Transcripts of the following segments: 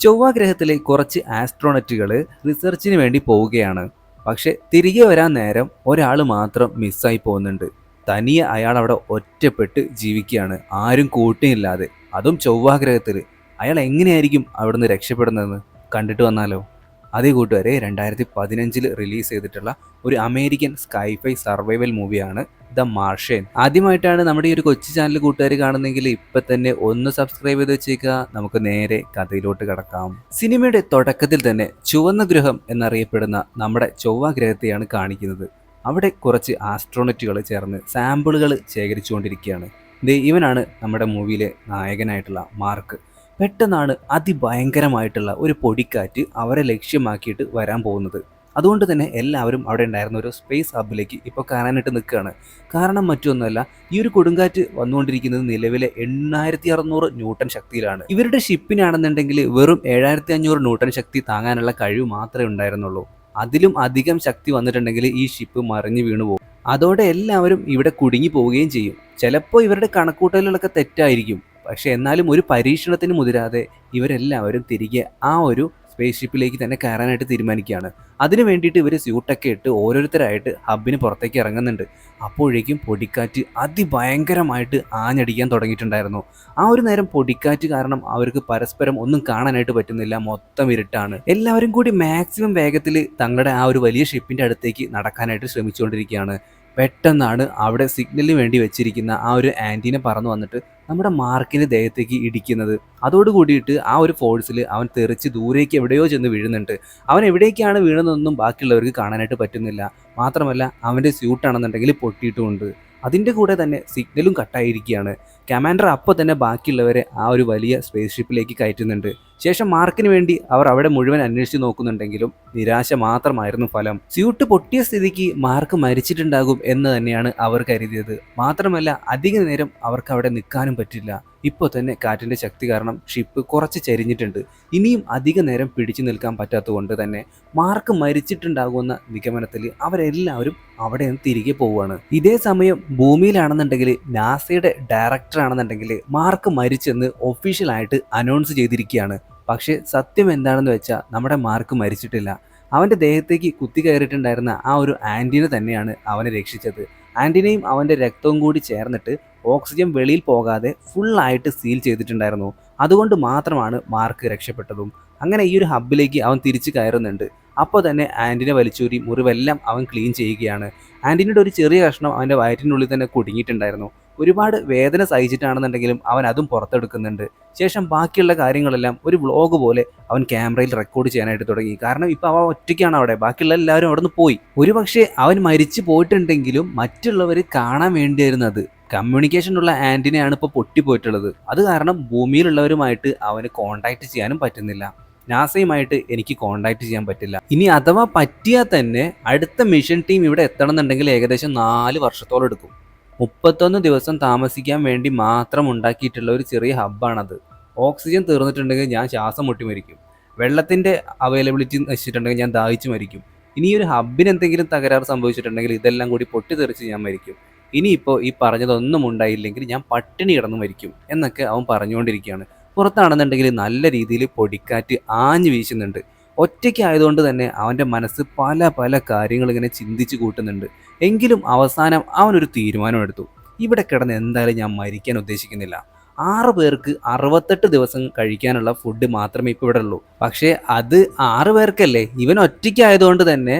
ചൊവ്വാഗ്രഹത്തിലെ കുറച്ച് ആസ്ട്രോണറ്റുകൾ റിസർച്ചിന് വേണ്ടി പോവുകയാണ്. പക്ഷെ തിരികെ വരാൻ നേരം ഒരാൾ മാത്രം മിസ്സായി പോകുന്നുണ്ട്. തനിയെ അയാൾ അവിടെ ഒറ്റപ്പെട്ട് ജീവിക്കുകയാണ്. ആരും കൂട്ടിയില്ലാതെ അതും ചൊവ്വാഗ്രഹത്തിൽ അയാൾ എങ്ങനെയായിരിക്കും അവിടുന്ന് രക്ഷപ്പെടുന്നതെന്ന് കണ്ടിട്ട് വന്നാലോ? അതേ കൂട്ടുകാരെ രണ്ടായിരത്തി പതിനഞ്ചിൽ റിലീസ് ചെയ്തിട്ടുള്ള ഒരു അമേരിക്കൻ സ്കൈഫൈ സർവൈവൽ മൂവിയാണ് ദ മാർഷൻ ആദ്യമായിട്ടാണ് നമ്മുടെ ഈ ഒരു കൊച്ചു ചാനൽ കൂട്ടുകാർ കാണുന്നെങ്കിൽ ഇപ്പൊ തന്നെ ഒന്ന് സബ്സ്ക്രൈബ് ചെയ്ത് വെച്ചേക്കുക. നമുക്ക് നേരെ കഥയിലോട്ട് കടക്കാം. സിനിമയുടെ തുടക്കത്തിൽ തന്നെ ചുവന്ന ഗ്രഹം എന്നറിയപ്പെടുന്ന നമ്മുടെ ചൊവ്വ ഗ്രഹത്തെയാണ് കാണിക്കുന്നത്. അവിടെ കുറച്ച് ആസ്ട്രോണറ്റുകൾ ചേർന്ന് സാമ്പിളുകൾ ശേഖരിച്ചുകൊണ്ടിരിക്കുകയാണ്. ദേ ഇവനാണ് നമ്മുടെ മൂവിയിലെ നായകനായിട്ടുള്ള മാർക്ക്. പെട്ടെന്നാണ് അതിഭയങ്കരമായിട്ടുള്ള ഒരു പൊടിക്കാറ്റ് അവരെ ലക്ഷ്യമാക്കിയിട്ട് വരാൻ പോകുന്നത്. അതുകൊണ്ട് തന്നെ എല്ലാവരും അവിടെ ഉണ്ടായിരുന്ന ഒരു സ്പേസ് ഹബിലേക്ക് ഇപ്പോൾ കാണാനായിട്ട് നിൽക്കുകയാണ്. കാരണം മറ്റൊന്നുമല്ല ഈ ഒരു കൊടുങ്കാറ്റ് വന്നുകൊണ്ടിരിക്കുന്നത് നിലവിലെ എണ്ണായിരത്തി അറുന്നൂറ് ന്യൂട്ടൺ ശക്തിയിലാണ്. ഇവരുടെ ഷിപ്പിനാണെന്നുണ്ടെങ്കിൽ വെറും ഏഴായിരത്തി അഞ്ഞൂറ് ന്യൂട്ടൺ ശക്തി താങ്ങാനുള്ള കഴിവ് മാത്രമേ ഉണ്ടായിരുന്നുള്ളൂ. അതിലും അധികം ശക്തി വന്നിട്ടുണ്ടെങ്കിൽ ഈ ഷിപ്പ് മറിഞ്ഞു വീണു പോകും. അതോടെ എല്ലാവരും ഇവിടെ കുടുങ്ങി പോവുകയും ചെയ്യും. ചിലപ്പോൾ ഇവരുടെ കണക്കൂട്ടലുകളൊക്കെ തെറ്റായിരിക്കും. പക്ഷെ എന്നാലും ഒരു പരീക്ഷണത്തിന് മുതിരാതെ ഇവരെല്ലാവരും തിരികെ ആ ഒരു സ്പേസ് ഷിപ്പിലേക്ക് തന്നെ കയറാനായിട്ട് തീരുമാനിക്കുകയാണ്. അതിനു വേണ്ടിയിട്ട് ഇവർ സ്യൂട്ടൊക്കെ ഇട്ട് ഓരോരുത്തരായിട്ട് ഹബിന് പുറത്തേക്ക് ഇറങ്ങുന്നുണ്ട്. അപ്പോഴേക്കും പൊടിക്കാറ്റ് അതിഭയങ്കരമായിട്ട് ആഞ്ഞടിക്കാൻ തുടങ്ങിയിട്ടുണ്ടായിരുന്നു. ആ ഒരു നേരം പൊടിക്കാറ്റ് കാരണം അവർക്ക് പരസ്പരം ഒന്നും കാണാനായിട്ട് പറ്റുന്നില്ല. മൊത്തം ഇരുട്ടാണ്. എല്ലാവരും കൂടി മാക്സിമം വേഗത്തിൽ തങ്ങളുടെ ആ ഒരു വലിയ ഷിപ്പിന്റെ അടുത്തേക്ക് നടക്കാനായിട്ട് ശ്രമിച്ചുകൊണ്ടിരിക്കുകയാണ്. പെട്ടെന്നാണ് അവിടെ സിഗ്നലിന് വേണ്ടി വെച്ചിരിക്കുന്ന ആ ഒരു ആന്റീന പറന്നു വന്നിട്ട് നമ്മുടെ മാർക്കിന്റെ ദേഹത്തേക്ക് ഇടിക്കുന്നത്. അതോട് കൂടിയിട്ട് ആ ഒരു ഫോഴ്സിൽ അവൻ തെറിച്ച് ദൂരേക്ക് എവിടെയോ ചെന്ന് വീഴുന്നുണ്ട്. അവൻ എവിടേക്കാണ് വീഴുന്നതെന്നും ബാക്കിയുള്ളവർക്ക് കാണാനായിട്ട് പറ്റുന്നില്ല. മാത്രമല്ല അവന്റെ സ്യൂട്ടാണെന്നുണ്ടെങ്കിൽ പൊട്ടിയിട്ടുമുണ്ട്. അതിന്റെ കൂടെ തന്നെ സിഗ്നലും കട്ടായിരിക്കുകയാണ്. കമാൻഡർ അപ്പോൾ തന്നെ ബാക്കിയുള്ളവരെ ആ ഒരു വലിയ സ്പേസ് ഷിപ്പിലേക്ക് കയറ്റുന്നുണ്ട്. ശേഷം മാർക്കിന് വേണ്ടി അവർ അവിടെ മുഴുവൻ അന്വേഷിച്ച് നോക്കുന്നുണ്ടെങ്കിലും നിരാശ മാത്രമായിരുന്നു ഫലം. സ്യൂട്ട് പൊട്ടിയ സ്ഥിതിക്ക് മാർക്ക് മരിച്ചിട്ടുണ്ടാകും എന്ന് തന്നെയാണ് അവർ കരുതിയത്. മാത്രമല്ല അധിക നേരം അവർക്ക് അവിടെ നിൽക്കാനും പറ്റില്ല. ഇപ്പോൾ തന്നെ കാറ്റിന്റെ ശക്തി കാരണം ഷിപ്പ് കുറച്ച് ചരിഞ്ഞിട്ടുണ്ട്. ഇനിയും അധിക നേരം പിടിച്ചു നിൽക്കാൻ പറ്റാത്തതുകൊണ്ട് തന്നെ മാർക്ക് മരിച്ചിട്ടുണ്ടാകുമെന്ന നിഗമനത്തിൽ അവരെല്ലാവരും അവിടെ നിന്ന് തിരികെ പോവുകയാണ്. ഇതേ സമയം ഭൂമിയിലാണെന്നുണ്ടെങ്കിൽ നാസയുടെ ഡയറക്ടർ ആണെന്നുണ്ടെങ്കിൽ മാർക്ക് മരിച്ചെന്ന് ഒഫീഷ്യലായിട്ട് അനൗൺസ് ചെയ്തിരിക്കുകയാണ്. പക്ഷേ സത്യം എന്താണെന്ന് വെച്ചാൽ നമ്മുടെ മാർക്ക് മരിച്ചിട്ടില്ല. അവന്റെ ദേഹത്തേക്ക് കുത്തി കയറിയിട്ടുണ്ടായിരുന്ന ആ ഒരു ആന്റിനെ തന്നെയാണ് അവനെ രക്ഷിച്ചത്. ആന്റിനെയും അവന്റെ രക്തവും കൂടി ചേർന്നിട്ട് ഓക്സിജൻ വെളിയിൽ പോകാതെ ഫുള്ളായിട്ട് സീൽ ചെയ്തിട്ടുണ്ടായിരുന്നു. അതുകൊണ്ട് മാത്രമാണ് മാർക്ക് രക്ഷപ്പെട്ടതും. അങ്ങനെ ഈ ഒരു ഹബ്ബിലേക്ക് അവൻ തിരിച്ചു കയറുന്നുണ്ട്. അപ്പോൾ തന്നെ ആന്റിനെ വലിച്ചൂരി മുറിവെല്ലാം അവൻ ക്ലീൻ ചെയ്യുകയാണ്. ആന്റിനയുടെ ഒരു ചെറിയ കഷ്ണം അവന്റെ വയറ്റിനുള്ളിൽ തന്നെ കുടുങ്ങിയിട്ടുണ്ടായിരുന്നു. ഒരുപാട് വേദന സഹിച്ചിട്ടാണെന്നുണ്ടെങ്കിലും അവൻ അതും പുറത്തെടുക്കുന്നുണ്ട്. ശേഷം ബാക്കിയുള്ള കാര്യങ്ങളെല്ലാം ഒരു വ്ളോഗ് പോലെ അവൻ ക്യാമറയിൽ റെക്കോർഡ് ചെയ്യാനായിട്ട് തുടങ്ങി. കാരണം ഇപ്പോൾ അവൻ ഒറ്റയ്ക്കാണ് അവിടെ. ബാക്കിയുള്ള എല്ലാവരും അവിടെ നിന്ന് പോയി. ഒരുപക്ഷെ അവൻ മരിച്ചു പോയിട്ടുണ്ടെങ്കിലും മറ്റുള്ളവർ കാണാൻ വേണ്ടിയിരുന്നത് കമ്മ്യൂണിക്കേഷൻ ഉള്ള ആന്റിനെയാണ് ഇപ്പോൾ പൊട്ടിപ്പോയിട്ടുള്ളത്. അത് കാരണം ഭൂമിയിലുള്ളവരുമായിട്ട് അവന് കോണ്ടാക്ട് ചെയ്യാനും പറ്റുന്നില്ല. നാസയുമായിട്ട് എനിക്ക് കോണ്ടാക്ട് ചെയ്യാൻ പറ്റില്ല. ഇനി അഥവാ പറ്റിയാൽ തന്നെ അടുത്ത മിഷൻ ടീം ഇവിടെ എത്തണം എന്നുണ്ടെങ്കിൽ ഏകദേശം നാല് വർഷത്തോളം എടുക്കും. മുപ്പത്തൊന്ന് ദിവസം താമസിക്കാൻ വേണ്ടി മാത്രം ഉണ്ടാക്കിയിട്ടുള്ള ഒരു ചെറിയ ഹബ്ബാണത്. ഓക്സിജൻ തീർന്നിട്ടുണ്ടെങ്കിൽ ഞാൻ ശ്വാസം മുട്ടി മരിക്കും. വെള്ളത്തിന്റെ അവൈലബിലിറ്റി നശിച്ചിട്ടുണ്ടെങ്കിൽ ഞാൻ ദാഹിച്ചു മരിക്കും. ഇനി ഒരു ഹബ്ബിന് എന്തെങ്കിലും തകരാറ് സംഭവിച്ചിട്ടുണ്ടെങ്കിൽ ഇതെല്ലാം കൂടി പൊട്ടിത്തെറിച്ച് ഞാൻ മരിക്കും. ഇനിയിപ്പോൾ ഈ പറഞ്ഞതൊന്നും ഉണ്ടായില്ലെങ്കിൽ ഞാൻ പട്ടിണി കിടന്ന് മരിക്കും എന്നൊക്കെ അവൻ പറഞ്ഞുകൊണ്ടിരിക്കുകയാണ്. പുറത്താണെന്നുണ്ടെങ്കിൽ നല്ല രീതിയിൽ പൊടിക്കാറ്റ് ആഞ്ഞു വീശുന്നുണ്ട്. ഒറ്റയ്ക്ക് ആയതുകൊണ്ട് തന്നെ അവന്റെ മനസ്സ് പല പല കാര്യങ്ങൾ ഇങ്ങനെ ചിന്തിച്ചു കൂട്ടുന്നുണ്ട്. എങ്കിലും അവസാനം അവനൊരു തീരുമാനമെടുത്തു ഇവിടെ കിടന്ന് എന്തായാലും ഞാൻ മരിക്കാൻ ഉദ്ദേശിക്കുന്നില്ല. ആറ് പേർക്ക് അറുപത്തെട്ട് ദിവസം കഴിക്കാനുള്ള ഫുഡ് മാത്രമേ ഇപ്പോൾ ഇവിടെ ഉള്ളൂ പക്ഷേ അത് ആറ് പേർക്കല്ലേ? ഇവൻ ഒറ്റയ്ക്കായതുകൊണ്ട് തന്നെ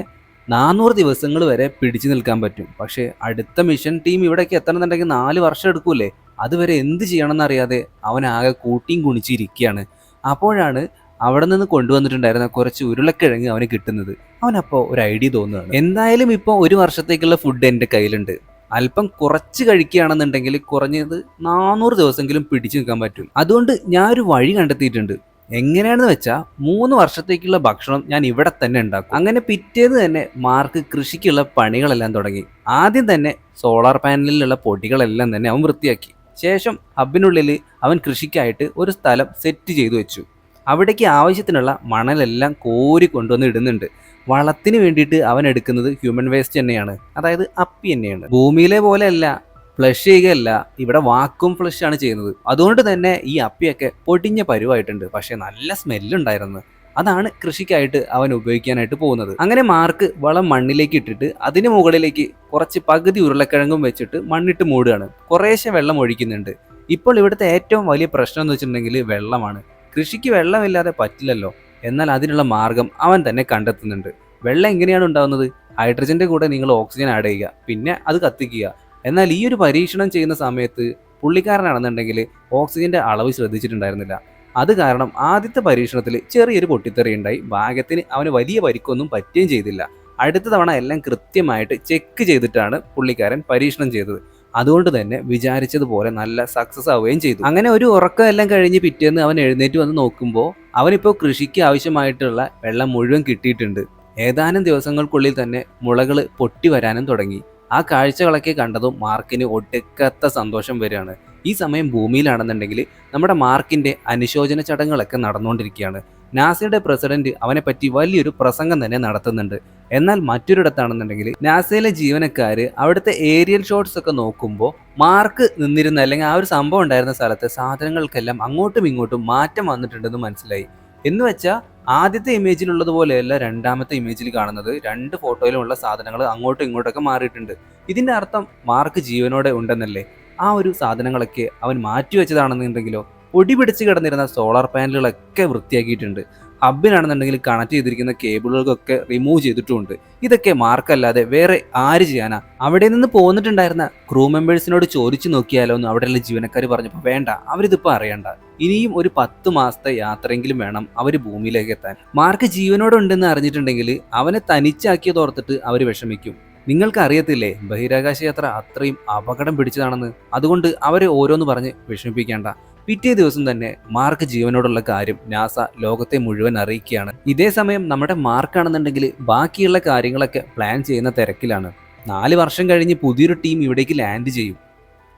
നാനൂറ് ദിവസങ്ങൾ വരെ പിടിച്ചു നിൽക്കാൻ പറ്റും. പക്ഷേ അടുത്ത മിഷൻ ടീം ഇവിടേക്ക് എത്തണമെന്നുണ്ടെങ്കിൽ നാല് വർഷം എടുക്കൂലേ അതുവരെ എന്ത് ചെയ്യണമെന്ന് അറിയാതെ അവൻ ആകെ കൂട്ടിയും കുണിച്ചിരിക്കുകയാണ് അപ്പോഴാണ് അവിടെ നിന്ന് കൊണ്ടുവന്നിട്ടുണ്ടായിരുന്ന കുറച്ച് ഉരുളക്കിഴങ്ങ് അവന് കിട്ടുന്നത്. അവനപ്പോൾ ഒരു ഐഡിയ തോന്നുകയാണ്. എന്തായാലും ഇപ്പോൾ ഒരു വർഷത്തേക്കുള്ള ഫുഡ് എന്റെ കയ്യിലുണ്ട്. അല്പം കുറച്ച് കഴിക്കുകയാണെന്നുണ്ടെങ്കിൽ കുറഞ്ഞത് നാനൂറ് ദിവസമെങ്കിലും പിടിച്ചു നിൽക്കാൻ പറ്റും. അതുകൊണ്ട് ഞാൻ ഒരു വഴി കണ്ടെത്തിയിട്ടുണ്ട്. എങ്ങനെയാണെന്ന് വെച്ചാൽ മൂന്ന് വർഷത്തേക്കുള്ള ഭക്ഷണം ഞാൻ ഇവിടെ തന്നെ ഉണ്ടാക്കും. അങ്ങനെ പിറ്റേന്ന് തന്നെ മാർക്ക് കൃഷിക്കുള്ള പണികളെല്ലാം തുടങ്ങി. ആദ്യം തന്നെ സോളാർ പാനലിലുള്ള പൊടികളെല്ലാം തന്നെ അവൻ വൃത്തിയാക്കി. ശേഷം ഹബിനുള്ളിൽ അവൻ കൃഷിക്കായിട്ട് ഒരു സ്ഥലം സെറ്റ് ചെയ്തു വെച്ചു. അവിടേക്ക് ആവശ്യത്തിനുള്ള മണലെല്ലാം കോരി കൊണ്ടുവന്ന് ഇടുന്നുണ്ട്. വളത്തിന് വേണ്ടിയിട്ട് അവൻ എടുക്കുന്നത് ഹ്യൂമൻ വേസ്റ്റ് തന്നെയാണ് അതായത് അപ്പി തന്നെയാണ് ഭൂമിയിലെ പോലെയല്ല ഫ്ലഷ് ചെയ്യുകയല്ല ഇവിടെ വാക്കും ഫ്ലഷ് ആണ് ചെയ്യുന്നത്. അതുകൊണ്ട് തന്നെ ഈ അപ്പിയൊക്കെ പൊടിഞ്ഞ പരുവായിട്ടുണ്ട്. പക്ഷേ നല്ല സ്മെല്ലുണ്ടായിരുന്നു അതാണ് കൃഷിക്കായിട്ട് അവൻ ഉപയോഗിക്കാനായിട്ട് പോകുന്നത്. അങ്ങനെ മാർക്ക് വളം മണ്ണിലേക്ക് ഇട്ടിട്ട് അതിന് മുകളിലേക്ക് കുറച്ച് പകുതി ഉരുളക്കിഴങ്ങും വെച്ചിട്ട് മണ്ണിട്ട് മൂടുകയാണ്. കുറേശ്ശെ വെള്ളം ഒഴിക്കുന്നുണ്ട്. ഇപ്പോൾ ഇവിടുത്തെ ഏറ്റവും വലിയ പ്രശ്നം എന്ന് വെച്ചിട്ടുണ്ടെങ്കിൽ വെള്ളമാണ്. കൃഷിക്ക് വെള്ളമില്ലാതെ പറ്റില്ലല്ലോ. എന്നാൽ അതിനുള്ള മാർഗം അവൻ തന്നെ കണ്ടെത്തുന്നുണ്ട്. വെള്ളം എങ്ങനെയാണ് ഉണ്ടാവുന്നത്? ഹൈഡ്രജന്റെ കൂടെ നിങ്ങൾ ഓക്സിജൻ ആഡ് ചെയ്യുക പിന്നെ അത് കത്തിക്കുക. എന്നാൽ ഈ ഒരു പരീക്ഷണം ചെയ്യുന്ന സമയത്ത് പുള്ളിക്കാരനാണെന്നുണ്ടെങ്കിൽ ഓക്സിജന്റെ അളവ് ശ്രദ്ധിച്ചിട്ടുണ്ടായിരുന്നില്ല. അത് കാരണം ആദ്യത്തെ പരീക്ഷണത്തിൽ ചെറിയൊരു പൊട്ടിത്തെറി ഉണ്ടായി. ഭാഗ്യത്തിന് അവന് വലിയ പരിക്കൊന്നും പറ്റുകയും ചെയ്തില്ല. അടുത്ത തവണ എല്ലാം കൃത്യമായിട്ട് ചെക്ക് ചെയ്തിട്ടാണ് പുള്ളിക്കാരൻ പരീക്ഷണം ചെയ്തത്. അതുകൊണ്ട് തന്നെ വിചാരിച്ചതുപോലെ നല്ല സക്സസ് ആവുകയും ചെയ്തു. അങ്ങനെ ഒരു ഉറക്കം എല്ലാം കഴിഞ്ഞ് പിറ്റേന്ന് അവൻ എഴുന്നേറ്റ് വന്ന് നോക്കുമ്പോൾ അവനിപ്പോൾ കൃഷിക്ക് ആവശ്യമായിട്ടുള്ള വെള്ളം മുഴുവൻ കിട്ടിയിട്ടുണ്ട്. ഏതാനും ദിവസങ്ങൾക്കുള്ളിൽ തന്നെ മുളകൾ പൊട്ടി വരാനും തുടങ്ങി. ആ കാഴ്ചകളൊക്കെ കണ്ടതും മാർക്കിന് ഒടുക്കത്ത സന്തോഷം വരികയാണ്. ഈ സമയം ഭൂമിയിലാണെന്നുണ്ടെങ്കിൽ നമ്മുടെ മാർക്കിന്റെ അനുശോചന ചടങ്ങുകളൊക്കെ നടന്നുകൊണ്ടിരിക്കുകയാണ്. നാസയുടെ പ്രസിഡന്റ് അവനെപ്പറ്റി വലിയൊരു പ്രസംഗം തന്നെ നടത്തുന്നുണ്ട്. എന്നാൽ മറ്റൊരിടത്താണെന്നുണ്ടെങ്കിൽ നാസയിലെ ജീവനക്കാർ അവിടുത്തെ ഏരിയൽ ഷോട്ട്സ് ഒക്കെ നോക്കുമ്പോൾ മാർക്ക് നിന്നിരുന്ന അല്ലെങ്കിൽ ആ ഒരു സംഭവം ഉണ്ടായിരുന്ന സ്ഥലത്തെ സാധനങ്ങൾക്കെല്ലാം അങ്ങോട്ടും ഇങ്ങോട്ടും മാറ്റം വന്നിട്ടുണ്ടെന്ന് മനസ്സിലായി. എന്ന് വെച്ചാൽ ആദ്യത്തെ ഇമേജിലുള്ളതുപോലെയല്ല രണ്ടാമത്തെ ഇമേജിൽ കാണുന്നത്. രണ്ട് ഫോട്ടോയിലുമുള്ള സാധനങ്ങൾ അങ്ങോട്ടും ഇങ്ങോട്ടൊക്കെ മാറിയിട്ടുണ്ട്. ഇതിന്റെ അർത്ഥം മാർക്ക് ജീവനോടെ ഉണ്ടെന്നല്ലേ? ആ ഒരു സാധനങ്ങളൊക്കെ അവൻ മാറ്റിവെച്ചതാണെന്നുണ്ടെങ്കിലോ പൊടി പിടിച്ച് കിടന്നിരുന്ന സോളാർ പാനലുകളൊക്കെ വൃത്തിയാക്കിയിട്ടുണ്ട്. ഹബിനാണെന്നുണ്ടെങ്കിൽ കണക്ട് ചെയ്തിരിക്കുന്ന കേബിളുകൾക്കൊക്കെ റിമൂവ് ചെയ്തിട്ടുമുണ്ട്. ഇതൊക്കെ മാർക്കല്ലാതെ വേറെ ആര് ചെയ്യാനാ? അവിടെ നിന്ന് പോന്നിട്ടുണ്ടായിരുന്ന ക്രൂ മെമ്പേഴ്സിനോട് ചോദിച്ചു നോക്കിയാലോ എന്ന് അവിടെയുള്ള ജീവനക്കാർ പറഞ്ഞപ്പോൾ വേണ്ട അവരിതിപ്പോൾ അറിയണ്ട. ഇനിയും ഒരു പത്ത് മാസത്തെ യാത്രയെങ്കിലും വേണം അവർ ഭൂമിയിലേക്ക് എത്താൻ. മാർക്ക് ജീവനോടെ ഉണ്ടെന്ന് അറിഞ്ഞിട്ടുണ്ടെങ്കിൽ അവനെ തനിച്ചാക്കിയതോർത്തിട്ട് അവർ വിഷമിക്കും. നിങ്ങൾക്ക് അറിയത്തില്ലേ ബഹിരാകാശ യാത്ര അത്രയും അപകടം പിടിച്ചതാണെന്ന്? അതുകൊണ്ട് അവരെ ഓരോന്ന് പറഞ്ഞ് വിഷമിപ്പിക്കേണ്ട. പിറ്റേ ദിവസം തന്നെ മാർക്ക് ജീവനോടുള്ള കാര്യം നാസ ലോകത്തെ മുഴുവൻ അറിയിക്കുകയാണ്. ഇതേ സമയം നമ്മുടെ മാർക്കാണെന്നുണ്ടെങ്കിൽ ബാക്കിയുള്ള കാര്യങ്ങളൊക്കെ പ്ലാൻ ചെയ്യുന്ന തിരക്കിലാണ്. നാല് വർഷം കഴിഞ്ഞ് പുതിയൊരു ടീം ഇവിടേക്ക് ലാൻഡ് ചെയ്യും.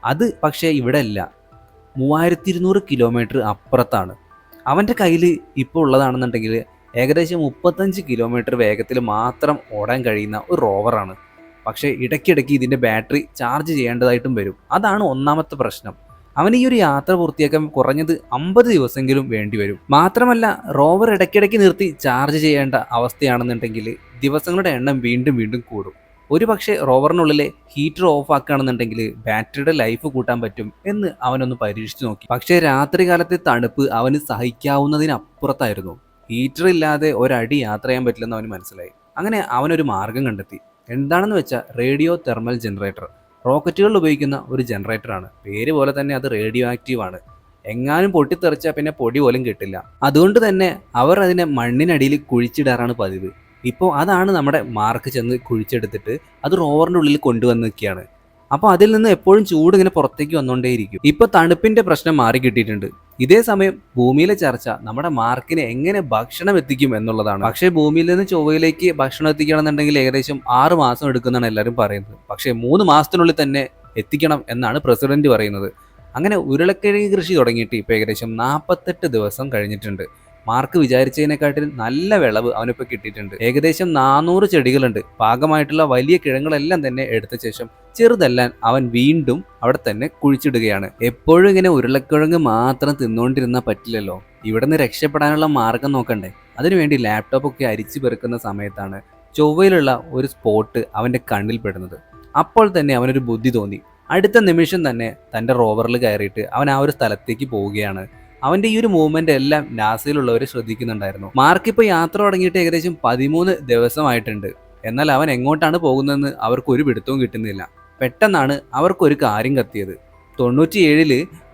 അത് പക്ഷേ ഇവിടെ അല്ല. മൂവായിരത്തി ഇരുന്നൂറ് കിലോമീറ്റർ അപ്പുറത്താണ്. അവന്റെ കയ്യിൽ ഇപ്പോൾ ഉള്ളതാണെന്നുണ്ടെങ്കിൽ ഏകദേശം മുപ്പത്തഞ്ച് കിലോമീറ്റർ വേഗത്തിൽ മാത്രം ഓടാൻ കഴിയുന്ന ഒരു റോവറാണ് പക്ഷേ ഇടയ്ക്കിടയ്ക്ക് ഇതിന്റെ ബാറ്ററി ചാർജ് ചെയ്യേണ്ടതായിട്ടും വരും. അതാണ് ഒന്നാമത്തെ പ്രശ്നം. അവന് ഈ ഒരു യാത്ര പൂർത്തിയാക്കാൻ കുറഞ്ഞത് അമ്പത് ദിവസമെങ്കിലും വേണ്ടി വരും. മാത്രമല്ല റോവർ ഇടയ്ക്കിടയ്ക്ക് നിർത്തി ചാർജ് ചെയ്യേണ്ട അവസ്ഥയാണെന്നുണ്ടെങ്കിൽ ദിവസങ്ങളുടെ എണ്ണം വീണ്ടും വീണ്ടും കൂടും. ഒരു പക്ഷേ റോവറിനുള്ളിലെ ഹീറ്റർ ഓഫ് ആക്കുകയാണെന്നുണ്ടെങ്കിൽ ബാറ്ററിയുടെ ലൈഫ് കൂട്ടാൻ പറ്റും എന്ന് അവനൊന്ന് പരീക്ഷിച്ചു നോക്കി. പക്ഷേ രാത്രി കാലത്തെ തണുപ്പ് അവന് സഹിക്കാവുന്നതിനപ്പുറത്തായിരുന്നു. ഹീറ്റർ ഇല്ലാതെ ഒരടി യാത്ര ചെയ്യാൻ പറ്റില്ലെന്ന് അവന് മനസ്സിലായി. അങ്ങനെ അവനൊരു മാർഗം കണ്ടെത്തി. എന്താണെന്ന് വെച്ചാൽ റേഡിയോ തെർമൽ ജനറേറ്റർ. റോക്കറ്റുകളിൽ ഉപയോഗിക്കുന്ന ഒരു ജനറേറ്ററാണ്. പേര് പോലെ തന്നെ അത് റേഡിയോ ആക്റ്റീവ് ആണ് എങ്ങാനും പൊട്ടിത്തെറിച്ചാൽ പിന്നെ പൊടി പോലും കിട്ടില്ല. അതുകൊണ്ട് തന്നെ അവർ അതിനെ മണ്ണിനടിയിൽ കുഴിച്ചിടാറാണ് പതിവ്. ഇപ്പോൾ അതാണ് നമ്മുടെ മാർക്ക് ചെന്ന് കുഴിച്ചെടുത്തിട്ട് അത് റോവറിന്റെ ഉള്ളിൽ കൊണ്ടുവന്ന് അപ്പോൾ അതിൽ നിന്ന് എപ്പോഴും ചൂട് ഇങ്ങനെ പുറത്തേക്ക് വന്നുകൊണ്ടേയിരിക്കും ഇപ്പോൾ തണുപ്പിന്റെ പ്രശ്നം മാറി കിട്ടിയിട്ടുണ്ട്. ഇതേ സമയം ഭൂമിയിലെ ചർച്ച നമ്മുടെ മാർക്കിന് എങ്ങനെ ഭക്ഷണം എത്തിക്കും എന്നുള്ളതാണ്. പക്ഷേ ഭൂമിയിൽ നിന്ന് ചൊവ്വയിലേക്ക് ഭക്ഷണം എത്തിക്കണമെന്നുണ്ടെങ്കിൽ ഏകദേശം ആറ് മാസം എടുക്കുന്നതാണ് എല്ലാവരും പറയുന്നത്. പക്ഷേ മൂന്ന് മാസത്തിനുള്ളിൽ തന്നെ എത്തിക്കണം എന്നാണ് പ്രസിഡന്റ് പറയുന്നത്. അങ്ങനെ ഉരുളക്കിഴങ്ങ് കൃഷി തുടങ്ങിയിട്ട് ഇപ്പോൾ ഏകദേശം നാൽപ്പത്തെട്ട് ദിവസം കഴിഞ്ഞിട്ടുണ്ട്. മാർക്ക് വിചാരിച്ചതിനെക്കാട്ടിൽ നല്ല വിളവ് അവനിപ്പോൾ കിട്ടിയിട്ടുണ്ട്. ഏകദേശം നാനൂറ് ചെടികളുണ്ട്. പാകമായിട്ടുള്ള വലിയ കിഴങ്ങുകളെല്ലാം തന്നെ എടുത്ത ശേഷം ചെറുതെല്ലാം അവൻ വീണ്ടും അവിടെ തന്നെ കുഴിച്ചിടുകയാണ്. എപ്പോഴും ഇങ്ങനെ ഉരുളക്കിഴങ്ങ് മാത്രം തിന്നുകൊണ്ടിരുന്നാൽ പറ്റില്ലല്ലോ. ഇവിടെ നിന്ന് രക്ഷപ്പെടാനുള്ള മാർഗം നോക്കണ്ടേ. അതിനുവേണ്ടി ലാപ്ടോപ്പ് ഒക്കെ അരിച്ചു പെറുക്കുന്ന സമയത്താണ് ചൊവ്വയിലുള്ള ഒരു സ്പോട്ട് അവന്റെ കണ്ണിൽ പെടുന്നത്. അപ്പോൾ തന്നെ അവനൊരു ബുദ്ധി തോന്നി. അടുത്ത നിമിഷം തന്നെ തന്റെ റോവറിൽ കയറിയിട്ട് അവൻ ആ ഒരു സ്ഥലത്തേക്ക് പോവുകയാണ്. അവന്റെ ഈ ഒരു മൂവ്മെന്റ് എല്ലാം നാസയിലുള്ളവർ ശ്രദ്ധിക്കുന്നുണ്ടായിരുന്നു. മാർക്ക് ഇപ്പോൾ യാത്ര തുടങ്ങിയിട്ട് ഏകദേശം പതിമൂന്ന് ദിവസമായിട്ടുണ്ട്. എന്നാൽ അവൻ എങ്ങോട്ടാണ് പോകുന്നതെന്ന് അവർക്ക് ഒരു പിടുത്തവും കിട്ടുന്നില്ല. പെട്ടെന്നാണ് അവർക്കൊരു കാര്യം കത്തിയത്. തൊണ്ണൂറ്റിയേഴിൽ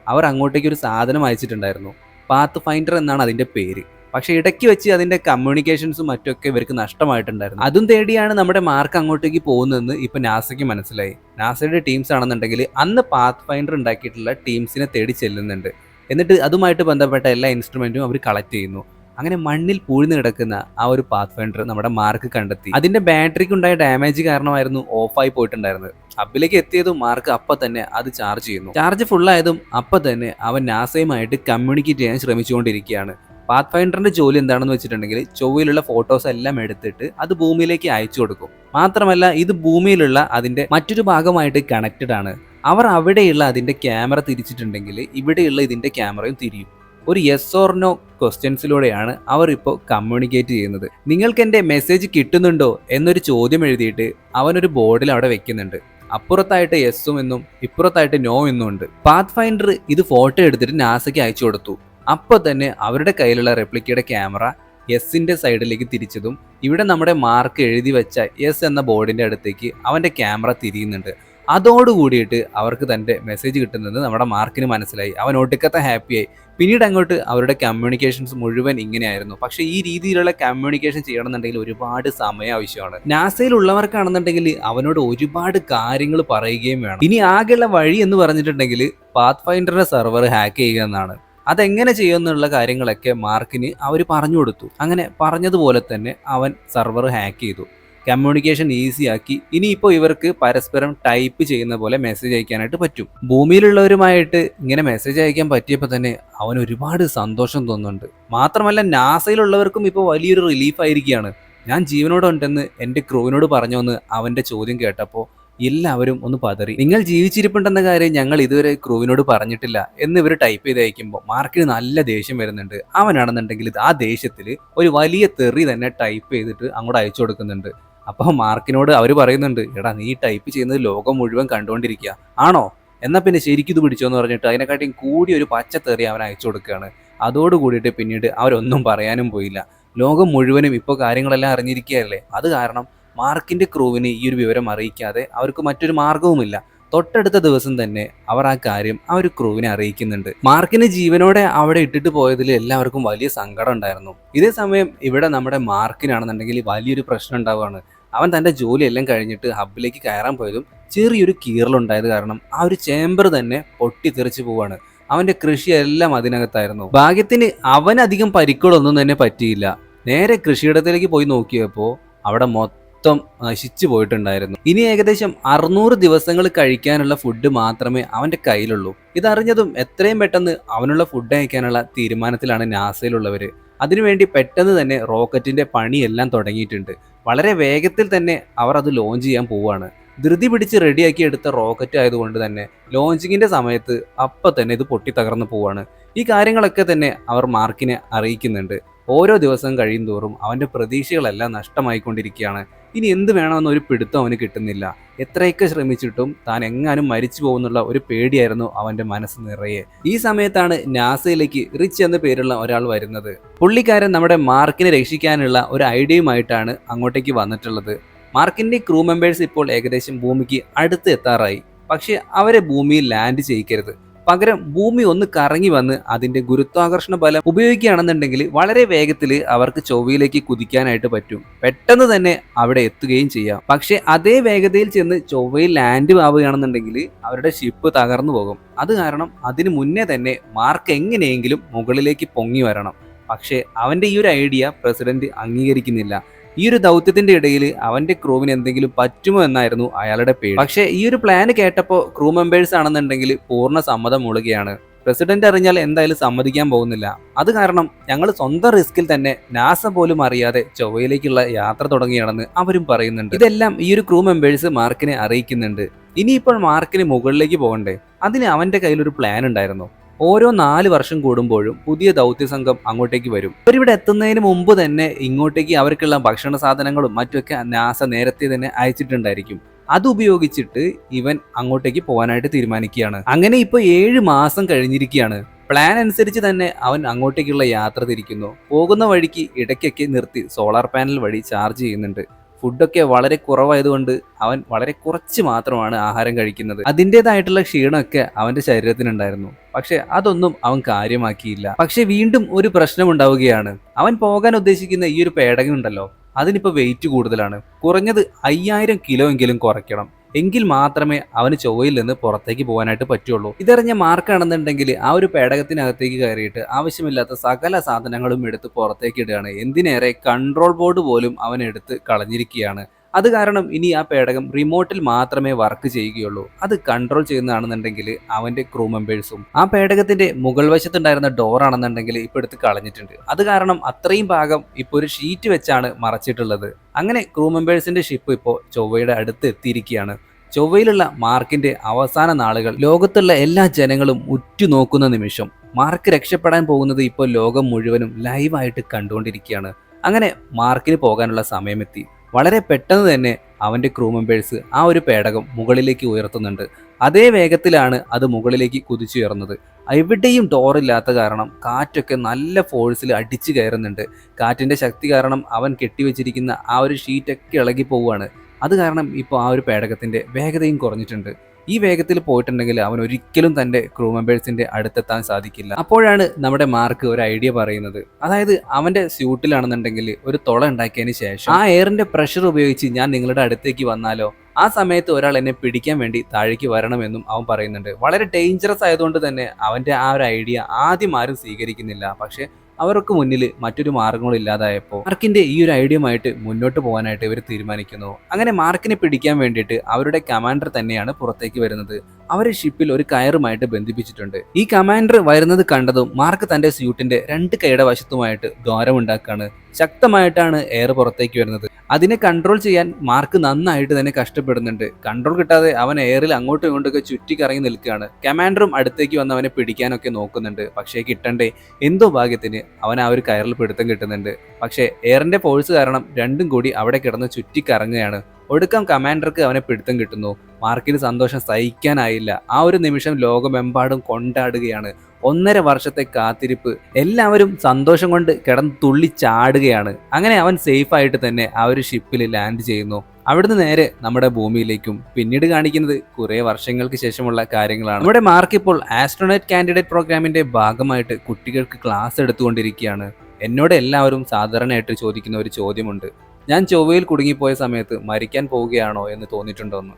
അവർ അങ്ങോട്ടേക്ക് ഒരു സാധനം അയച്ചിട്ടുണ്ടായിരുന്നു. പാത്ത് ഫൈൻഡർ എന്നാണ് അതിന്റെ പേര്. പക്ഷെ ഇടയ്ക്ക് വെച്ച് അതിന്റെ കമ്മ്യൂണിക്കേഷൻസും മറ്റൊക്കെ ഇവർക്ക് നഷ്ടമായിട്ടുണ്ടായിരുന്നു. അതും തേടിയാണ് നമ്മുടെ മാർക്ക് അങ്ങോട്ടേക്ക് പോകുന്നതെന്ന് ഇപ്പൊ നാസയ്ക്ക് മനസ്സിലായി. നാസയുടെ ടീംസ് ആണെന്നുണ്ടെങ്കിൽ അന്ന് പാത്ത് ഫൈൻഡർ ഉണ്ടാക്കിയിട്ടുള്ള ടീംസിനെ തേടി ചെല്ലുന്നുണ്ട്. എന്നിട്ട് അതുമായിട്ട് ബന്ധപ്പെട്ട എല്ലാ ഇൻസ്ട്രുമെന്റും അവർ കളക്ട് ചെയ്യുന്നു. അങ്ങനെ മണ്ണിൽ പൂഴ്ന്നു കിടക്കുന്ന ആ ഒരു പാത്ത് ഫൈൻഡർ നമ്മുടെ മാർക്ക് കണ്ടെത്തി. അതിന്റെ ബാറ്ററിക്ക് ഉണ്ടായ ഡാമേജ് കാരണമായിരുന്നു ഓഫായി പോയിട്ടുണ്ടായിരുന്നത്. ഹബിലേക്ക് എത്തിയതും മാർക്ക് അപ്പൊ തന്നെ അത് ചാർജ് ചെയ്യുന്നു. ചാർജ് ഫുൾ ആയതും അപ്പൊ തന്നെ അവൻ നാസയുമായിട്ട് കമ്മ്യൂണിക്കേറ്റ് ചെയ്യാൻ ശ്രമിച്ചുകൊണ്ടിരിക്കുകയാണ്. പാത്ത് ഫൈൻഡറിന്റെ ജോലി എന്താണെന്ന് വെച്ചിട്ടുണ്ടെങ്കിൽ ചൊവ്വയിലുള്ള ഫോട്ടോസ് എല്ലാം എടുത്തിട്ട് അത് ഭൂമിയിലേക്ക് അയച്ചു കൊടുക്കും. മാത്രമല്ല ഇത് ഭൂമിയിലുള്ള അതിന്റെ മറ്റൊരു ഭാഗമായിട്ട് കണക്റ്റഡ് ആണ്. അവർ അവിടെയുള്ള അതിന്റെ ക്യാമറ തിരിച്ചിട്ടുണ്ടെങ്കിൽ ഇവിടെയുള്ള ഇതിന്റെ ക്യാമറയും തിരിയും. ഒരു യെസ് ഓർ നോ ക്വസ്റ്റ്യൻസിലൂടെയാണ് അവർ ഇപ്പോൾ കമ്മ്യൂണിക്കേറ്റ് ചെയ്യുന്നത്. നിങ്ങൾക്ക് എന്റെ മെസ്സേജ് കിട്ടുന്നുണ്ടോ എന്നൊരു ചോദ്യം എഴുതിയിട്ട് അവനൊരു ബോർഡിൽ അവിടെ വെക്കുന്നുണ്ട്. അപ്പുറത്തായിട്ട് യെസ്സും എന്നും ഇപ്പുറത്തായിട്ട് നോ എന്നും ഉണ്ട്. പാത്ത് ഫൈൻഡർ ഇത് ഫോട്ടോ എടുത്തിട്ട് നാസയ്ക്ക് അയച്ചു കൊടുത്തു. അപ്പോൾ തന്നെ അവരുടെ കയ്യിലുള്ള റെപ്ലിക്കയുടെ ക്യാമറ യെസ്സിന്റെ സൈഡിലേക്ക് തിരിച്ചതും ഇവിടെ നമ്മുടെ മാർക്ക് എഴുതി വെച്ച എസ് എന്ന ബോർഡിന്റെ അടുത്തേക്ക് അവന്റെ ക്യാമറ തിരിയുന്നുണ്ട്. അതോടുകൂടിയിട്ട് അവർക്ക് തന്റെ മെസ്സേജ് കിട്ടുന്നത് നമ്മുടെ മാർക്കിന് മനസ്സിലായി. അവൻ ഒടുക്കത്തെ ഹാപ്പിയായി പിന്നീട് അങ്ങോട്ട് അവരുടെ കമ്മ്യൂണിക്കേഷൻസ് മുഴുവൻ ഇങ്ങനെയായിരുന്നു. പക്ഷേ ഈ രീതിയിലുള്ള കമ്മ്യൂണിക്കേഷൻ ചെയ്യണമെന്നുണ്ടെങ്കിൽ ഒരുപാട് സമയം ആവശ്യമാണ്. നാസയിലുള്ളവർക്കാണെന്നുണ്ടെങ്കിൽ അവനോട് ഒരുപാട് കാര്യങ്ങൾ പറയുകയും വേണം. ഇനി ആകെയുള്ള വഴി എന്ന് പറഞ്ഞിട്ടുണ്ടെങ്കിൽ പാത്ത് ഫൈൻഡറിന്റെ സെർവർ ഹാക്ക് ചെയ്യുക എന്നാണ്. അതെങ്ങനെ ചെയ്യുമെന്നുള്ള കാര്യങ്ങളൊക്കെ മാർക്കിന് അവർ പറഞ്ഞു കൊടുത്തു. അങ്ങനെ പറഞ്ഞതുപോലെ തന്നെ അവൻ സെർവർ ഹാക്ക് ചെയ്തു. കമ്മ്യൂണിക്കേഷൻ ഈസിയാക്കി ഇനിയിപ്പോൾ ഇവർക്ക് പരസ്പരം ടൈപ്പ് ചെയ്യുന്ന പോലെ മെസ്സേജ് അയക്കാനായിട്ട് പറ്റും. ഭൂമിയിലുള്ളവരുമായിട്ട് ഇങ്ങനെ മെസ്സേജ് അയക്കാൻ പറ്റിയപ്പോൾ തന്നെ അവൻ ഒരുപാട് സന്തോഷം തോന്നുന്നുണ്ട്. മാത്രമല്ല നാസയിലുള്ളവർക്കും ഇപ്പോൾ വലിയൊരു റിലീഫ് ആയിരിക്കുകയാണ്. ഞാൻ ജീവനോടെ ഉണ്ടെന്ന് എന്റെ ക്രൂവിനോട് പറഞ്ഞോന്ന് അവന്റെ ചോദ്യം കേട്ടപ്പോൾ എല്ലാവരും ഒന്ന് പതറി. നിങ്ങൾ ജീവിച്ചിരിപ്പുണ്ടെന്ന കാര്യം ഞങ്ങൾ ഇതുവരെ ക്രൂവിനോട് പറഞ്ഞിട്ടില്ല എന്ന് ഇവർ ടൈപ്പ് ചെയ്ത് അയക്കുമ്പോൾ മാർക്കിന് നല്ല ദേഷ്യം വരുന്നുണ്ട്. അവനാണെന്നുണ്ടെങ്കിൽ ആ ദേഷ്യത്തിൽ ഒരു വലിയ തെറി തന്നെ ടൈപ്പ് ചെയ്തിട്ട് അങ്ങോട്ട് അയച്ചു കൊടുക്കുന്നുണ്ട്. അപ്പോൾ മാർക്കിനോട് അവർ പറയുന്നുണ്ട് എടാ നീ ടൈപ്പ് ചെയ്യുന്നത് ലോകം മുഴുവൻ കണ്ടുകൊണ്ടിരിക്കുക ആണോ? എന്നാൽ പിന്നെ ശരിക്കും ഇത് പിടിച്ചോ എന്ന് പറഞ്ഞിട്ട് അതിനെക്കാട്ടിയും കൂടി ഒരു പച്ച തെറി അവൻ അയച്ചു കൊടുക്കുകയാണ് അതോട് കൂടിയിട്ട് പിന്നീട് അവരൊന്നും പറയാനും പോയില്ല. ലോകം മുഴുവനും ഇപ്പോൾ കാര്യങ്ങളെല്ലാം അറിഞ്ഞിരിക്കുകയല്ലേ? അത് കാരണം മാർക്കിന്റെ ക്രൂവിന് ഈ ഒരു വിവരം അറിയിക്കാതെ അവർക്ക് മറ്റൊരു മാർഗവുമില്ല തൊട്ടടുത്ത ദിവസം തന്നെ അവർ ആ കാര്യം ആ ഒരു ക്രൂവിനെ അറിയിക്കുന്നുണ്ട്. മാർക്കിന് ജീവനോടെ അവിടെ ഇട്ടിട്ട് പോയതിൽ എല്ലാവർക്കും വലിയ സങ്കടം ഉണ്ടായിരുന്നു. ഇതേ സമയം ഇവിടെ നമ്മുടെ മാർക്കിനാണെന്നുണ്ടെങ്കിൽ വലിയൊരു പ്രശ്നം ഉണ്ടാവുകയാണ്. അവൻ തന്റെ ജോലിയെല്ലാം കഴിഞ്ഞിട്ട് ഹബ്ബിലേക്ക് കയറാൻ പോയതും ചെറിയൊരു കീറലുണ്ടായത് കാരണം ആ ഒരു ചേംബർ തന്നെ പൊട്ടിത്തെറിച്ച് പോവാണ്. അവന്റെ കൃഷിയെല്ലാം അതിനകത്തായിരുന്നു. ഭാഗ്യത്തിന് അവനധികം പരിക്കുകളൊന്നും തന്നെ പറ്റിയില്ല. നേരെ കൃഷിയിടത്തിലേക്ക് പോയി നോക്കിയപ്പോൾ അവിടെ മൊത്തം നശിച്ചു പോയിട്ടുണ്ടായിരുന്നു. ഇനി ഏകദേശം അറുന്നൂറ് ദിവസങ്ങൾ കഴിക്കാനുള്ള ഫുഡ് മാത്രമേ അവന്റെ കയ്യിലുള്ളൂ. ഇതറിഞ്ഞതും എത്രയും പെട്ടെന്ന് അവനുള്ള ഫുഡ് അയക്കാനുള്ള തീരുമാനത്തിലാണ് നാസയിലുള്ളവർ അതിനുവേണ്ടി പെട്ടെന്ന് തന്നെ റോക്കറ്റിന്റെ പണിയെല്ലാം തുടങ്ങിയിട്ടുണ്ട്. വളരെ വേഗത്തിൽ തന്നെ അവർ അത് ലോഞ്ച് ചെയ്യാൻ പോവുകയാണ്. ധൃതി പിടിച്ച് റെഡിയാക്കി എടുത്ത റോക്കറ്റ് ആയതുകൊണ്ട് തന്നെ ലോഞ്ചിങ്ങിന്റെ സമയത്ത് അപ്പം തന്നെ ഇത് പൊട്ടി തകർന്ന് പോവാണ് ഈ കാര്യങ്ങളൊക്കെ തന്നെ അവർ മാർക്കിനെ അറിയിക്കുന്നുണ്ട്. ഓരോ ദിവസം കഴിയും തോറും അവന്റെ പ്രതീക്ഷകളെല്ലാം നഷ്ടമായിക്കൊണ്ടിരിക്കുകയാണ്. ഇനി എന്ത് വേണമെന്ന് ഒരു പിടുത്തം അവന് കിട്ടുന്നില്ല. എത്രയൊക്കെ ശ്രമിച്ചിട്ടും താൻ എങ്ങാനും മരിച്ചു പോകുന്നുള്ള ഒരു പേടിയായിരുന്നു അവന്റെ മനസ്സ് നിറയെ. ഈ സമയത്താണ് നാസയിലേക്ക് റിച്ച് എന്ന പേരുള്ള ഒരാൾ വരുന്നത്. പുള്ളിക്കാരൻ നമ്മുടെ മാർക്കിനെ രക്ഷിക്കാനുള്ള ഒരു ഐഡിയയുമായിട്ടാണ് അങ്ങോട്ടേക്ക് വന്നിട്ടുള്ളത്. മാർക്കിന്റെ ക്രൂ മെമ്പേഴ്സ് ഇപ്പോൾ ഏകദേശം ഭൂമിക്ക് അടുത്ത് എത്താറായി. പക്ഷേ അവരെ ഭൂമിയിൽ ലാൻഡ് ചെയ്യിക്കരുത്. പകരം ഭൂമി ഒന്ന് കറങ്ങി വന്ന് അതിന്റെ ഗുരുത്വാകർഷണ ബലം ഉപയോഗിക്കുകയാണെന്നുണ്ടെങ്കിൽ വളരെ വേഗത്തിൽ അവർക്ക് ചൊവ്വയിലേക്ക് കുതിക്കാനായിട്ട് പറ്റും. പെട്ടെന്ന് തന്നെ അവിടെ എത്തുകയും ചെയ്യാം. പക്ഷെ അതേ വേഗതയിൽ ചെന്ന് ചൊവ്വയിൽ ലാൻഡ് ആവുകയാണെന്നുണ്ടെങ്കിൽ അവരുടെ ഷിപ്പ് തകർന്നു പോകും. അത് കാരണം അതിനു മുന്നേ തന്നെ മാർക്ക് എങ്ങനെയെങ്കിലും മുകളിലേക്ക് പൊങ്ങി വരണം. പക്ഷേ അവന്റെ ഈ ഒരു ഐഡിയ പ്രസിഡന്റ് അംഗീകരിക്കുന്നില്ല. ഈ ഒരു ദൗത്യത്തിന്റെ ഇടയിൽ അവന്റെ ക്രൂവിന് എന്തെങ്കിലും പറ്റുമോ എന്നായിരുന്നു അയാളുടെ പേര് പക്ഷെ ഈ ഒരു പ്ലാൻ കേട്ടപ്പോൾ ക്രൂ മെമ്പേഴ്സ് ആണെന്നുണ്ടെങ്കിൽ പൂർണ സമ്മതം മൂളുകയാണ്. പ്രസിഡന്റ് അറിഞ്ഞാൽ എന്തായാലും സമ്മതിക്കാൻ പോകുന്നില്ല. അത് കാരണം ഞങ്ങൾ സ്വന്തം റിസ്കിൽ തന്നെ നാസ പോലും അറിയാതെ ചൊവ്വയിലേക്കുള്ള യാത്ര തുടങ്ങിയാണെന്ന് അവരും പറയുന്നുണ്ട്. ഇതെല്ലാം ഈ ഒരു ക്രൂ മെമ്പേഴ്സ് മാർക്കിനെ അറിയിക്കുന്നുണ്ട്. ഇനിയിപ്പോൾ മാർക്കിന് മുകളിലേക്ക് പോകണ്ടേ? അതിന് അവന്റെ കയ്യിൽ ഒരു പ്ലാൻ ഉണ്ടായിരുന്നു. ഓരോ നാല് വർഷം കൂടുമ്പോഴും പുതിയ ദൗത്യ സംഘം അങ്ങോട്ടേക്ക് വരും. അവരിവിടെ എത്തുന്നതിന് മുമ്പ് തന്നെ ഇങ്ങോട്ടേക്ക് അവർക്കുള്ള ഭക്ഷണ സാധനങ്ങളും മറ്റുമൊക്കെ നാസ നേരത്തെ തന്നെ അയച്ചിട്ടുണ്ടായിരിക്കും. അത് ഉപയോഗിച്ചിട്ട് ഇവൻ അങ്ങോട്ടേക്ക് പോകാനായിട്ട് തീരുമാനിക്കുകയാണ്. അങ്ങനെ ഇപ്പോൾ ഏഴ് മാസം കഴിഞ്ഞിരിക്കുകയാണ്. പ്ലാൻ അനുസരിച്ച് തന്നെ അവൻ അങ്ങോട്ടേക്കുള്ള യാത്ര തിരിക്കുന്നു. പോകുന്ന വഴിക്ക് ഇടയ്ക്കൊക്കെ നിർത്തി സോളാർ പാനൽ വഴി ചാർജ് ചെയ്യുന്നുണ്ട്. ഫുഡൊക്കെ വളരെ കുറവായതുകൊണ്ട് അവൻ വളരെ കുറച്ച് മാത്രമാണ് ആഹാരം കഴിക്കുന്നത്. അതിന്റെതായിട്ടുള്ള ക്ഷീണമൊക്കെ അവന്റെ ശരീരത്തിനുണ്ടായിരുന്നു. പക്ഷെ അതൊന്നും അവൻ കാര്യമാക്കിയില്ല. പക്ഷെ വീണ്ടും ഒരു പ്രശ്നം ഉണ്ടാവുകയാണ് അവൻ പോകാൻ ഉദ്ദേശിക്കുന്ന ഈ ഒരു പേടകം ഉണ്ടല്ലോ അതിനിപ്പോ വെയിറ്റ് കൂടുതലാണ്. കുറഞ്ഞത് അയ്യായിരം കിലോ എങ്കിലും കുറയ്ക്കണം. എങ്കിൽ മാത്രമേ അവന് ചൊവ്വയിൽ നിന്ന് പുറത്തേക്ക് പോകാനായിട്ട് പറ്റുള്ളൂ. ഇതറിഞ്ഞ മാർക്കാണെന്നുണ്ടെങ്കിൽ ആ ഒരു പേടകത്തിനകത്തേക്ക് കയറിയിട്ട് ആവശ്യമില്ലാത്ത സകല സാധനങ്ങളും എടുത്ത് പുറത്തേക്ക് ഇടുകയാണ്. എന്തിനേറെ കൺട്രോൾ ബോർഡ് പോലും അവൻ എടുത്ത് കളഞ്ഞിരിക്കുകയാണ്. അത് കാരണം ഇനി ആ പേടകം റിമോട്ടിൽ മാത്രമേ വർക്ക് ചെയ്യുകയുള്ളൂ. അത് കൺട്രോൾ ചെയ്യുന്നതാണെന്നുണ്ടെങ്കിൽ അവന്റെ ക്രൂ മെമ്പേഴ്സും ആ പേടകത്തിന്റെ മുകൾ വശത്തുണ്ടായിരുന്ന ഡോർ ആണെന്നുണ്ടെങ്കിൽ ഇപ്പൊ എടുത്ത് കളഞ്ഞിട്ടുണ്ട്. അത് കാരണം അത്രയും ഭാഗം ഇപ്പൊ ഒരു ഷീറ്റ് വെച്ചാണ് മറച്ചിട്ടുള്ളത്. അങ്ങനെ ക്രൂ മെമ്പേഴ്സിന്റെ ഷിപ്പ് ഇപ്പോൾ ചൊവ്വയുടെ അടുത്ത് എത്തിയിരിക്കുകയാണ്. ചൊവ്വയിലുള്ള മാർക്കിന്റെ അവസാന നാളുകൾ ലോകത്തുള്ള എല്ലാ ജനങ്ങളും ഉറ്റുനോക്കുന്ന നിമിഷം. മാർക്ക് രക്ഷപ്പെടാൻ പോകുന്നത് ഇപ്പോൾ ലോകം മുഴുവനും ലൈവായിട്ട് കണ്ടുകൊണ്ടിരിക്കുകയാണ്. അങ്ങനെ മാർക്കിന് പോകാനുള്ള സമയമെത്തി. വളരെ പെട്ടെന്ന് തന്നെ അവന്റെ ക്രൂ മെമ്പേഴ്സ് ആ ഒരു പേടകം മുകളിലേക്ക് ഉയർത്തുന്നുണ്ട്. അതേ വേഗത്തിലാണ് അത് മുകളിലേക്ക് കുതിച്ചുയർന്നത്. എവിടെയും ഡോറില്ലാത്ത കാരണം കാറ്റൊക്കെ നല്ല ഫോഴ്സിൽ അടിച്ചു കയറുന്നുണ്ട്. കാറ്റിന്റെ ശക്തി കാരണം അവൻ കെട്ടിവെച്ചിരിക്കുന്ന ആ ഒരു ഷീറ്റൊക്കെ ഇളകി പോവുകയാണ്. അത് കാരണം ഇപ്പോൾ ആ ഒരു പേടകത്തിന്റെ വേഗതയും കുറഞ്ഞിട്ടുണ്ട്. ഈ വേഗത്തിൽ പോയിട്ടുണ്ടെങ്കിൽ അവൻ ഒരിക്കലും തന്റെ ക്രൂ മെമ്പേഴ്സിന്റെ അടുത്തെത്താൻ സാധിക്കില്ല. അപ്പോഴാണ് നമ്മുടെ മാർക്ക് ഒരു ഐഡിയ പറയുന്നത്. അതായത് അവന്റെ സ്യൂട്ടിലാണെന്നുണ്ടെങ്കിൽ ഒരു തുള ഉണ്ടാക്കിയതിന് ശേഷം ആ എയറിന്റെ പ്രഷർ ഉപയോഗിച്ച് ഞാൻ നിങ്ങളുടെ അടുത്തേക്ക് വന്നാലോ? ആ സമയത്ത് ഒരാൾ എന്നെ പിടിക്കാൻ വേണ്ടി താഴേക്ക് വരണമെന്നും അവൻ പറയുന്നുണ്ട്. വളരെ ഡേഞ്ചറസ് ആയതുകൊണ്ട് തന്നെ അവന്റെ ആ ഒരു ഐഡിയ ആദ്യം ആരും സ്വീകരിക്കുന്നില്ല. പക്ഷെ അവർക്ക് മുന്നിൽ മറ്റൊരു മാർഗങ്ങളും ഇല്ലാതായപ്പോൾ മാർക്കിന്റെ ഈ ഒരു ഐഡിയയുമായിട്ട് മുന്നോട്ട് പോകാനായിട്ട് ഇവർ തീരുമാനിക്കുന്നു. അങ്ങനെ മാർക്കിനെ പിടിക്കാൻ വേണ്ടിയിട്ട് അവരുടെ കമാൻഡർ തന്നെയാണ് പുറത്തേക്ക് വരുന്നത്. അവരെ ഷിപ്പിൽ ഒരു കയറുമായിട്ട് ബന്ധിപ്പിച്ചിട്ടുണ്ട്. ഈ കമാൻഡർ വരുന്നത് കണ്ടതും മാർക്ക് തന്റെ സ്യൂട്ടിന്റെ രണ്ട് കൈയുടെ വശത്തുമായിട്ട് ദ്വാരമുണ്ടാക്കാണ്. ശക്തമായിട്ടാണ് എയർ പുറത്തേക്ക് വരുന്നത്. അതിനെ കൺട്രോൾ ചെയ്യാൻ മാർക്ക് നന്നായിട്ട് തന്നെ കഷ്ടപ്പെടുന്നുണ്ട്. കൺട്രോൾ കിട്ടാതെ അവൻ എയറിൽ അങ്ങോട്ടും ഇങ്ങോട്ടൊക്കെ ചുറ്റിക്കറങ്ങി നിൽക്കുകയാണ്. കമാൻഡറും അടുത്തേക്ക് വന്ന് അവനെ പിടിക്കാനൊക്കെ നോക്കുന്നുണ്ട്. പക്ഷേ കിട്ടണ്ടേ എന്തോ ഭാഗ്യത്തിന് അവൻ ആ ഒരു കയറിൽ പിടുത്തം കിട്ടുന്നുണ്ട്. പക്ഷേ എയറിന്റെ ഫോഴ്സ് കാരണം രണ്ടും കൂടി അവിടെ കിടന്ന് ചുറ്റിക്കറങ്ങുകയാണ്. ഒടുക്കം കമാൻഡർക്ക് അവനെ പിടുത്തം കിട്ടുന്നു. മാർക്കിന് സന്തോഷം സഹിക്കാനായില്ല. ആ ഒരു നിമിഷം ലോകമെമ്പാടും കൊണ്ടാടുകയാണ്. ഒന്നര വർഷത്തെ കാത്തിരിപ്പ് എല്ലാവരും സന്തോഷം കൊണ്ട് കിടന്ന് തുള്ളി ചാടുകയാണ് അങ്ങനെ അവൻ സേഫ് ആയിട്ട് തന്നെ ആ ഒരു ഷിപ്പിൽ ലാൻഡ് ചെയ്യുന്നു. അവിടുന്ന് നേരെ നമ്മുടെ ഭൂമിയിലേക്കും. പിന്നീട് കാണിക്കുന്നത് കുറെ വർഷങ്ങൾക്ക് ശേഷമുള്ള കാര്യങ്ങളാണ്. നമ്മുടെ മാർക്ക് ഇപ്പോൾ ആസ്ട്രോണേറ്റ് കാൻഡിഡേറ്റ് പ്രോഗ്രാമിന്റെ ഭാഗമായിട്ട് കുട്ടികൾക്ക് ക്ലാസ് എടുത്തുകൊണ്ടിരിക്കുകയാണ്. എന്നോട് എല്ലാവരും സാധാരണയായിട്ട് ചോദിക്കുന്ന ഒരു ചോദ്യമുണ്ട്. ഞാൻ ചൊവ്വയിൽ കുടുങ്ങിപ്പോയ സമയത്ത് മരിക്കാൻ പോവുകയാണോ എന്ന് തോന്നിയിട്ടുണ്ടോന്ന്?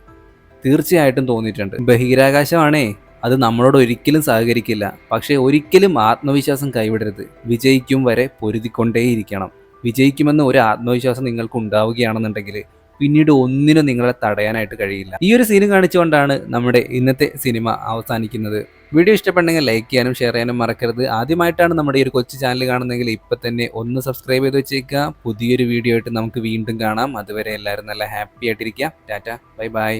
തീർച്ചയായിട്ടും തോന്നിയിട്ടുണ്ട്. ബഹിരാകാശമാണേ അത് നമ്മളോട് ഒരിക്കലും സഹകരിക്കില്ല. പക്ഷേ ഒരിക്കലും ആത്മവിശ്വാസം കൈവിടരുത്. വിജയിക്കും വരെ പൊരുതിക്കൊണ്ടേയിരിക്കണം. വിജയിക്കുമെന്ന് ഒരു ആത്മവിശ്വാസം നിങ്ങൾക്ക് ഉണ്ടാവുകയാണെന്നുണ്ടെങ്കിൽ പിന്നീട് ഒന്നിനും നിങ്ങളെ തടയാനായിട്ട് കഴിയില്ല. ഈ ഒരു സീൻ കാണിച്ചുകൊണ്ടാണ് നമ്മുടെ ഇന്നത്തെ സിനിമ അവസാനിക്കുന്നത്. വീഡിയോ ഇഷ്ടപ്പെട്ടെങ്കിൽ ലൈക്ക് ചെയ്യാനും ഷെയർ ചെയ്യാനും മറക്കരുത്. ആദ്യമായിട്ടാണ് നമ്മുടെ ഈ ഒരു കൊച്ചു ചാനൽ കാണുന്നതെങ്കിൽ ഇപ്പം തന്നെ ഒന്ന് സബ്സ്ക്രൈബ് ചെയ്ത് വെച്ചേക്കുക. പുതിയൊരു വീഡിയോ ആയിട്ട് നമുക്ക് വീണ്ടും കാണാം. അതുവരെ എല്ലാവരും നല്ല ഹാപ്പി ആയിട്ടിരിക്കുക. Tata bye bye